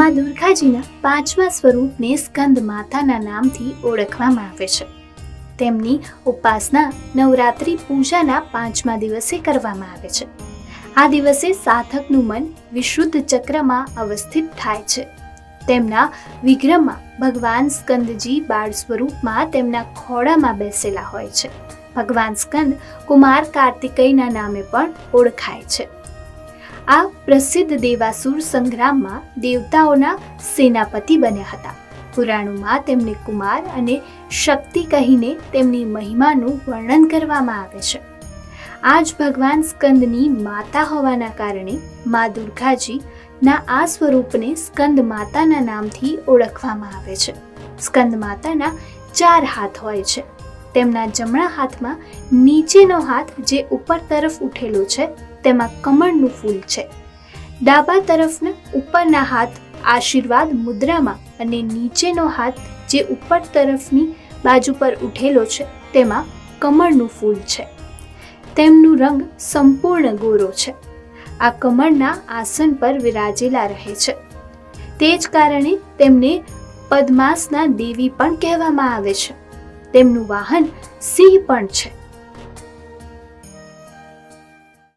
માં દુર્ગાજીના પાંચમા સ્વરૂપને સ્કંદ માતાના નામથી ઓળખવામાં આવે છે. તેમની ઉપાસના નવરાત્રિ પૂજાના પાંચમા દિવસે કરવામાં આવે છે. આ દિવસે સાધકનું મન વિશુદ્ધ ચક્રમાં અવસ્થિત થાય છે. તેમના વિગ્રહમાં ભગવાન સ્કંદજી બાળ સ્વરૂપમાં તેમના ખોળામાં બેસેલા હોય છે. ભગવાન સ્કંદ કુમાર કાર્તિકેયના નામે પણ ઓળખાય છે. આ પ્રસિદ્ધ દેવાસુર સંગ્રામમાં દેવતાઓના સેનાપતિ બન્યા હતા. પુરાણોમાં તેમને કુમાર અને શક્તિ કહીને તેમની મહિમાનું વર્ણન કરવામાં આવે છે. આ જ ભગવાન સ્કંદની માતા હોવાના કારણે મા દુર્ગાજી ના આ સ્વરૂપને સ્કંદ માતાના નામથી ઓળખવામાં આવે છે. સ્કંદ માતાના ચાર હાથ હોય છે. તેમના જમણા હાથમાં નીચેનો હાથ જે ઉપર તરફ ઉઠેલો છે, તેમાં કમળનું ફૂલ છે. ડાબા તરફના ઉપરના હાથ આશીર્વાદ મુદ્રામાં અને નીચેનો હાથ જે ઉપર તરફની બાજુ પર ઉઠેલો છે, તેમાં કમળનું ફૂલ છે. તેમનું રંગ સંપૂર્ણ ગોરો છે. આ કમળના આસન પર વિરાજેલા રહે છે. તે જ કારણે તેમને પદ્માસના દેવી પણ કહેવામાં આવે છે. તેમનું વાહન સિંહ પણ છે.